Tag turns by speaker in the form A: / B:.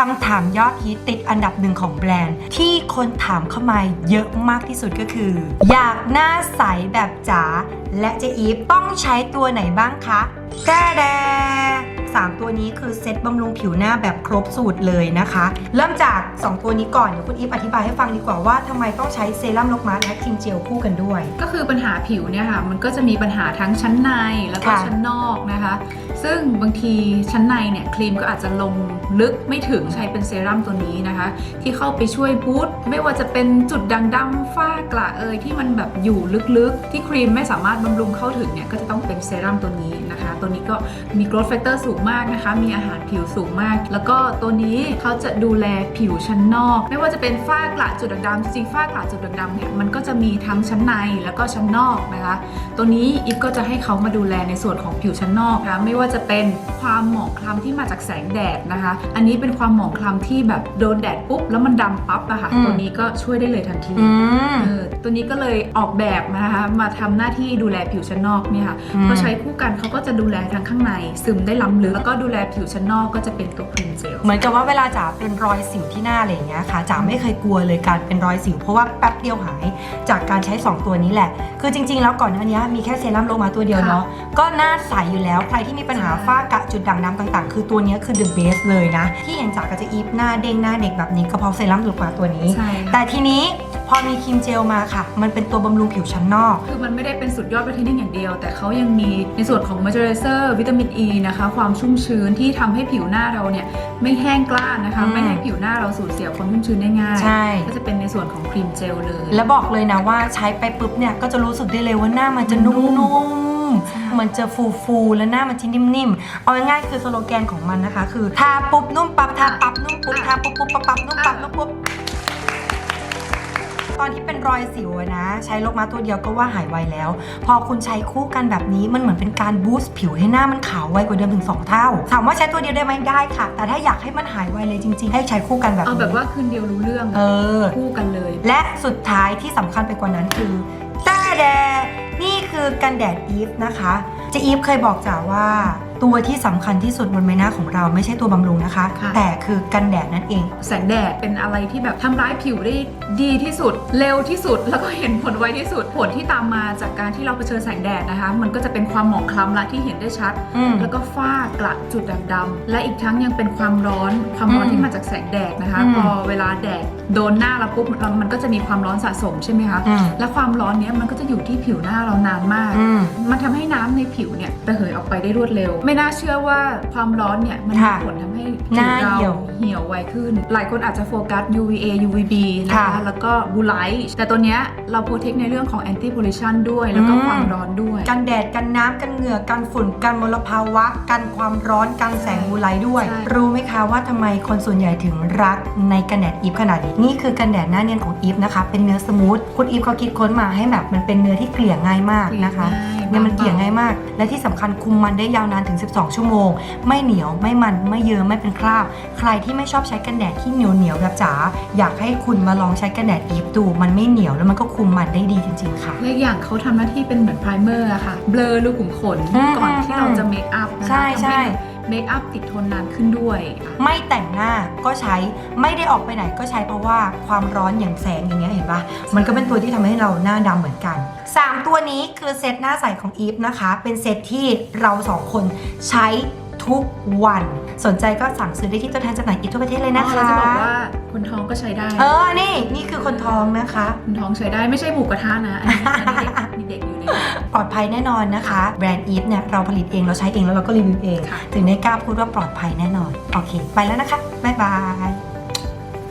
A: คำถามยอดฮิตติดอันดับหนึ่งของแบรนด์ ที่คนถามเข้ามาเยอะมากที่สุดก็คือ อยากหน้าใสแบบจ๋าและเจอีฟต้องใช้ตัวไหนบ้างคะ แก้แดสามตัวนี้คือเซ็ตบำรุงผิวหน้าแบบครบสูตรเลยนะคะ เริ่มจาก 2 ตัวนี้ก่อน เดี๋ยวคุณอีฟอธิบายให้ฟังดีกว่าว่าทำไมต้องใช้เซรั่มลกมาและครีมเจลคู่กันด้วย
B: ก็คือปัญหาผิวเนี่ยค่ะ มันก็จะมีปัญหาทั้งชั้นในแล้วก็
A: ค่ะ
B: ชั้นนอกนะคะ ซึ่งบางทีชั้นในเนี่ยครีมก็อาจจะลงลึกไม่ถึงใช้เป็นเซรั่มตัวนี้นะคะ ที่เข้าไปช่วยบูตไม่ว่าจะเป็นจุดด่างดำฝ้ากระเอยที่มันแบบอยู่ลึกๆ ที่ครีมไม่สามารถบำรุงเข้าถึงเนี่ยก็จะต้องเป็นเซรั่มตัวนี้นะคะตัวนี้ก็มี growth factor สูงมากนะคะ มีอาหารผิวสูงมาก แล้วก็ตัวนี้เขาจะดูแลผิวชั้นนอก ไม่ว่าจะเป็นฝ้ากระจุดด่างดำจริงๆฝ้ากระจุดด่างดำเนี่ยมันก็จะมีทั้งชั้นในแล้วก็ชั้นนอกนะคะ ตัวนี้อิฟก็จะให้เขามาดูแลในส่วนของผิวชั้นนอกนะคะไม่ว่าจะเป็นความหมองคล้ำที่มาจากแสงแดดนะคะ อันนี้เป็นความหมองคล้ำที่แบบโดนแดดปุ๊บแล้วมันดำปั๊บอะค่ะ
A: อืม
B: ตัวนี้ก็ช่วยได้เลยทันที
A: อืม
B: เออตัวนี้ก็เลยออกแบบมานะคะมาทำหน้าที่ดูแลผิวชั้นนอกเนี่ยค่ะ
A: อืม
B: พอใช้คู่กันเขาก็จะดูแลทั้งข้างใน ซึมได้ล้ำลึกแล้วก็ดูแลผิวชั้นนอกก็จะเป็นตัวครีมเจล
A: เหมือนกับว่าเวลาจ๋าเป็นรอยสิวที่หน้าอะไรอย่างเงี้ยค่ะจ๋าไม่เคยกลัวเลยการเป็นรอยสิวเพราะว่าแป๊บเดียวหายจากการใช้ 2 ตัวนี้แหละ คือจริง ๆ แล้วก่อนหน้านี้มีแค่เซรั่มโลมาตัวเดียวเนาะก็หน้าใสอยู่แล้วใครที่มีปัญหาฝ้ากระจุดด่างดำต่างๆ คือตัวเนี้ยคือ the best เลยนะ ที่เห็นจ๋าก็จะอีฟหน้าเด้งหน้าเด็กแบบนี้ก็เพราะเซรั่มโลมาตัวนี้
B: ใช่ค่ะ
A: แต่ทีนี้ พอมีครีมเจลมาค่ะ มันเป็นตัวบำรุงผิวชั้นนอก
B: คือมันไม่ได้เป็นสุดยอด brightening อย่างเดียว แต่เขายังมีในส่วนของ moisturizer วิตามิน E นะคะ ความชุ่มชื้นที่ทำให้ผิวหน้าเราเนี่ยไม่แห้งกล้านนะคะ
A: อืม
B: ไม่ให้ผิวหน้าเราสูญเสียความชุ่มชื้นได้ง่าย
A: ใช่
B: ก็จะเป็นในส่วนของครีมเจลเลย
A: แล้วบอกเลยนะว่าใช้ไปปุ๊บเนี่ยก็จะรู้สึกได้เลยว่าหน้ามันจะนุ่มๆมันจะฟูฟูๆและหน้ามันจะนิ่มๆ เอาง่ายๆคือสโลแกนของมันนะคะ คือทาปุ๊บนุ่มปั๊บทาปั๊บนุ่มปุ๊บทาปุ๊บปุ๊บปั๊บปั๊บนุ่มปั๊บนุ่มปุ๊บ ตอนที่เป็นรอยสิวอะนะ ใช้โลกมาตัวเดียวก็ว่าหายไวแล้ว พอคุณใช้คู่กันแบบนี้มันเหมือนเป็นการบูสต์ผิวให้หน้ามันขาวไวกว่าเดิมถึงสองเท่า ถามว่าใช้ตัวเดียวได้ไหมได้ค่ะ แต่ถ้าอยากให้มันหายไวเลยจริง ๆ ให้ใช้คู่กันแบบ
B: เอา
A: นี้
B: แบบว่าคืนเดียวรู้เรื่อง
A: เออ
B: คู่กันเลย
A: และสุดท้ายที่สำคัญไปกว่านั้นคือต้าแดนี่คือกันแดดอีฟนะคะเจอีฟเคยบอกจ๋าว่าตัวที่สำคัญที่สุดบนใบหน้าของเราไม่ใช่ตัวบำรุงนะคะ
B: ค่ะ
A: แต่คือกันแดดนั่นเอง
B: แสงแดดเป็นอะไรที่แบบทำร้ายผิวได้ดีที่สุด เร็วที่สุดแล้วก็เห็นผลไวที่สุด ผลที่ตามมาจากการที่เราเผชิญแสงแดดนะคะ มันก็จะเป็นความหมองคล้ำละที่เห็นได้ชัด
A: อืม
B: แล้วก็ฝ้ากระจุดด่างดำและอีกทั้งยังเป็นความร้อนความร้อน
A: อืม
B: ที่มาจากแสงแดดนะคะ
A: อืม
B: พอเวลาแดดโดนหน้าเราปุ๊บเรามันก็จะมีความร้อนสะสมใช่ไหมคะ
A: อืม
B: และความร้อนเนี้ยมันก็จะอยู่ที่ผิวหน้าเรานานมาก
A: อืม
B: มันทำให้น้ำในผิวเนี่ยระเหยออกไปได้รวดเร็วไม่น่าเชื่อว่าความร้อนเนี่ยมันมี
A: ค่ะ
B: ผลทำให้
A: ห
B: ผิ
A: น้าว
B: เรา
A: เหี่ยว
B: เหี่ยวไวขึ้น หลายคนอาจจะโฟกัส UVA UVB นะ
A: ค่ะ
B: คะแล้วก็บูไลท์แต่ตัวเนี้ยเราโปรเทคในเรื่องของ anti pollution ด้วยแล้วก็
A: อืม
B: ความร้อนด้วย
A: กันแดดกันน้ำกันเหงื่อกันฝุ่นกันมลภาวะ กันความร้อนกันแสงบูไลด้วย
B: ใช่
A: รู้ไหมคะว่าทำไมคนส่วนใหญ่ถึงรักในกันแดดอีฟขนาดนี้นี่คือกันแดดหน้าเนียนของอีฟนะคะ เป็นเนื้อสมูทคุณอีฟเขาคิดค้นมาให้แบบมันเป็นเนื้อที่เกลี่ยง่ายมากนะคะ เนี่ยมันเกลี่ยง่ายมาก และที่สำคัญคุมมันได้ยาวนานถึง 12 ชั่วโมง ไม่เหนียวไม่มันไม่เยิ้มไม่เป็นคราบ ใครที่ไม่ชอบใช้กันแดดที่เหนียวเหนียวๆแบบจ๋าอยากให้คุณมาลองใช้กันแดดอีฟดูมันไม่เหนียวแล้วมันก็คุมมันได้ดีจริงๆค่ะ
B: และอีกอย่างเขาทำหน้าที่เป็นเหมือนไพรเมอร์อะค่ะเบลอรูขุมขน
A: อืม
B: ก่อนที่เราจะเมคอัพนะคะ
A: ใช่ใช่
B: ทำห้ เมคอัพติดทนนานขึ้นด้วยอะ
A: ไม่แต่งหน้าก็ใช้ไม่ได้ออกไปไหนก็ใช้เพราะว่าความร้อนอย่างแสงอย่างเงี้ยเห็นปะมันก็เป็นตัวที่ทำให้เราหน้าดำเหมือนกัน 3 ตัวนี้คือเซตหน้าใสของอีฟนะคะ เป็นเซตที่เราสองคนใช้ทุกวัน สนใจก็สั่งซื้อได้ที่ตัวแทนจำหน่ายอีฟทั่วประเทศเลยนะ
B: อ๋อ
A: คะ
B: เราจะบอกว่าคนท้องก็ใช้ได้
A: เออนี่นี่คือคนท้องนะคะ
B: คนท้องใช้ได้ไม่ใช่หมูกระทะนะ อันนี้อันนี้เด็กมีเด็กอยู่ในนั้น
A: ปลอดภัยแน่นอนนะคะแบรนด์อีฟเนี่ยเราผลิตเองเราใช้เองแล้วเราก็รีวิวเอง
B: ค่ะ
A: ถึงได้กล้าพูดว่าปลอดภัยแน่นอน โอเค ไปแล้วนะคะ บ๊ายบาย